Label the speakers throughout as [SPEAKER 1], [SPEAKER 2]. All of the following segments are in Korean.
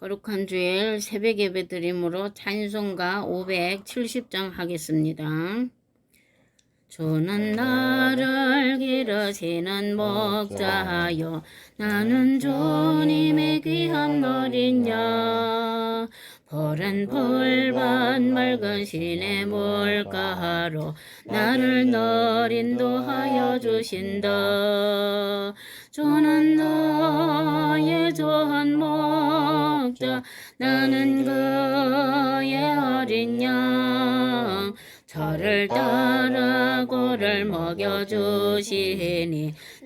[SPEAKER 1] 거룩한 주일 새벽 예배 드림으로 찬송가 570장 하겠습니다. 주는 나를 기르시는 목자여 나는 주님의 귀한 어린 양 푸른 풀밭 맑은 시내 물가로 나를 널 인도하여 주신다. 주는 너의 좋은 목자 나는 그의 어린 양. 저를 따라 고를 먹여주시니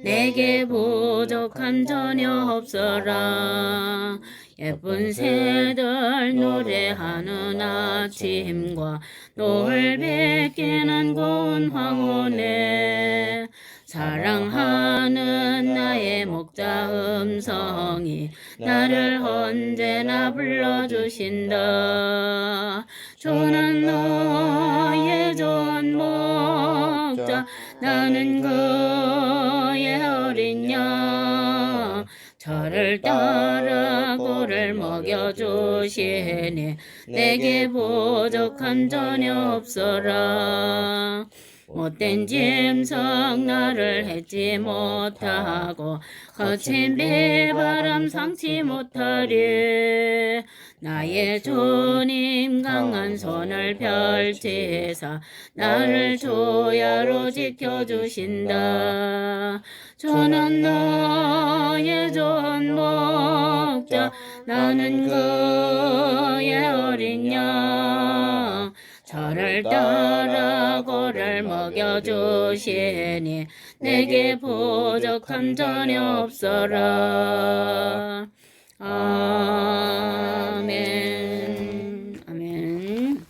[SPEAKER 1] 내게 부족함 전혀 없어라 예쁜 새들 노래하는 아침과 노을 뵙기는 고운 황혼에 사랑하는 나의 목자 음성이 나를 언제나 불러주신다. 주는 너의 좋은 목자 나는 그 저를 따라 고를 먹여주시니 내게 부족함 전혀 없어라. 못된 짐승 나를 해지 못하고 거친 비바람 상치 못하리 나의 주님 강한 손을 펼치사 나를 조야로 지켜주신다. 주는 너의 좋은 목자 나는 그의 어린 양. 저를 따라 고를 먹여주시니 내게 부족함 전혀 없어라 아멘 아멘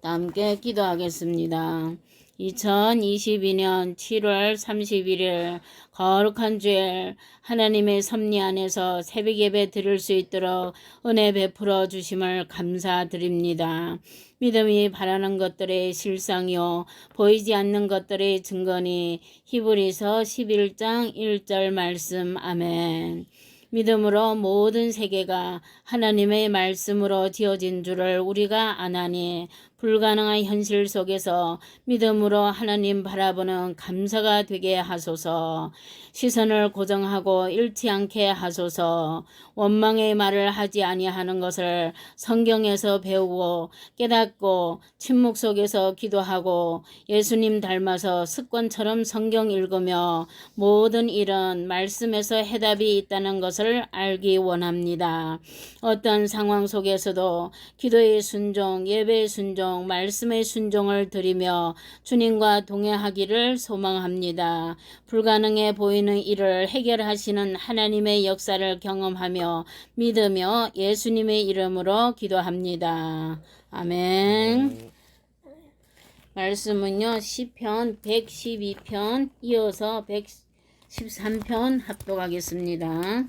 [SPEAKER 1] 다 함께 기도하겠습니다. 2022년 7월 31일 거룩한 주일 하나님의 섭리 안에서 새벽 예배 드릴 수 있도록 은혜 베풀어 주심을 감사드립니다. 믿음이 바라는 것들의 실상이요 보이지 않는 것들의 증거니 히브리서 11장 1절 말씀 아멘. 믿음으로 모든 세계가 하나님의 말씀으로 지어진 줄을 우리가 아나니 불가능한 현실 속에서 믿음으로 하나님 바라보는 감사가 되게 하소서 시선을 고정하고 잃지 않게 하소서 원망의 말을 하지 아니하는 것을 성경에서 배우고 깨닫고 침묵 속에서 기도하고 예수님 닮아서 습관처럼 성경 읽으며 모든 일은 말씀에서 해답이 있다는 것을 알기 원합니다. 어떤 상황 속에서도 기도의 순종, 예배의 순종, 말씀의 순종을 드리며 주님과 동행하기를 소망합니다. 불가능해 보이는 일을 해결하시는 하나님의 역사를 경험하며 믿으며 예수님의 이름으로 기도합니다. 아멘. 말씀은요. 시편 112편 이어서 113편 합독하겠습니다.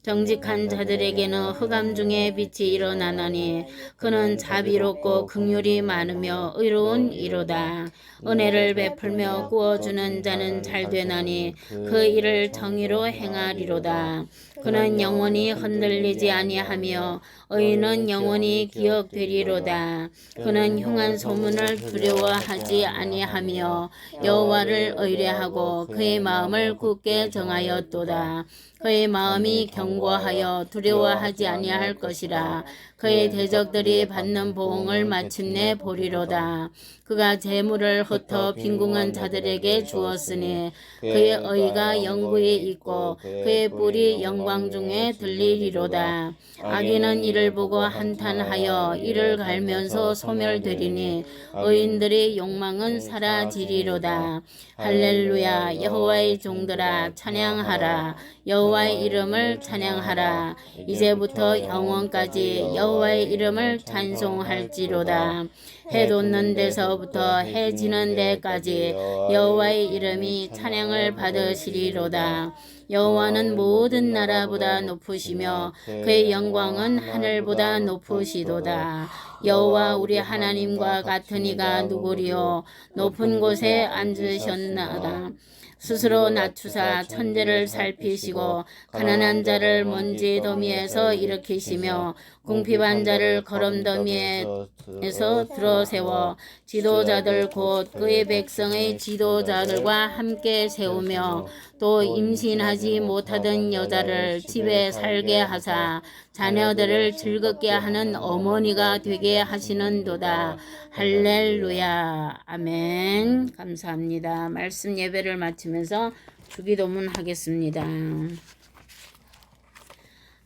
[SPEAKER 1] 정직한 자들에게는 흑암 중에 빛이 일어나나니 그는 자비롭고 긍휼이 많으며 의로운 이로다. 은혜를 베풀며 구워주는 자는 잘 되나니 그 일을 정의로 행하리로다. 그는 영원히 흔들리지 아니하며 의인은 영원히 기억되리로다. 그는 흉한 소문을 두려워하지 아니하며 여호와를 의뢰하고 그의 마음을 굳게 정하였도다. 그의 마음이 견고하여 두려워하지 아니할 것이라. 그의 대적들이 받는 보응을 마침내 보리로다. 그가 재물을 흩어 빈궁한 자들에게 주었으니 그의 의가 영구에 있고 그의 뿔이 영광 중에 들리리로다. 악인은 이를 보고 한탄하여 이를 갈면서 소멸되리니 의인들의 욕망은 사라지리로다. 할렐루야. 여호와의 종들아 찬양하라. 여호와의 이름을 찬양 찬양하라. 이제부터 영원까지 여호와의 이름을 찬송할지로다. 해 돋는 데서부터 해 지는 데까지 여호와의 이름이 찬양을 받으시리로다. 여호와는 모든 나라보다 높으시며 그의 영광은 하늘보다 높으시도다. 여호와 우리 하나님과 같은 이가 누구리요? 높은 곳에 앉으셨나다 스스로 낮추사 천재를 살피시고 가난한 자를 먼지 더미에서 일으키시며 궁핍한 자를 거름더미에서 들어 세워 지도자들 곧 그의 백성의 지도자들과 함께 세우며 또 임신하지 못하던 여자를 집에 살게 하사 자녀들을 즐겁게 하는 어머니가 되게 하시는도다. 할렐루야. 아멘. 감사합니다. 말씀 예배를 마치면서 주기도문 하겠습니다.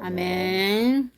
[SPEAKER 1] 아멘.